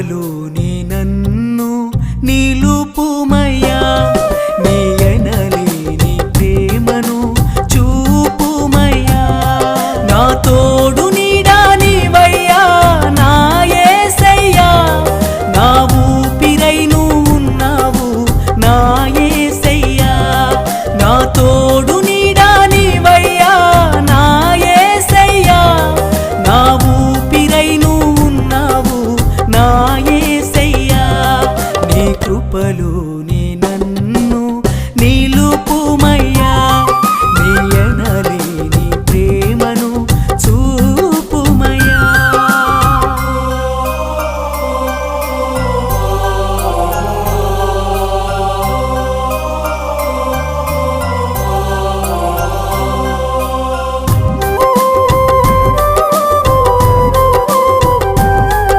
కృపలో నీ నన్ను నిలుపుమయ్యా. నీ ఎనలేని ప్రేమను చూపుమయ్యా. నా తోడు నీడా నీవయ్యా నా ఏసయ్యా. నా ఊపిరై నువ్వు ఉన్నావు నా ఏసయ్యా. నా తోడు కృపలోనే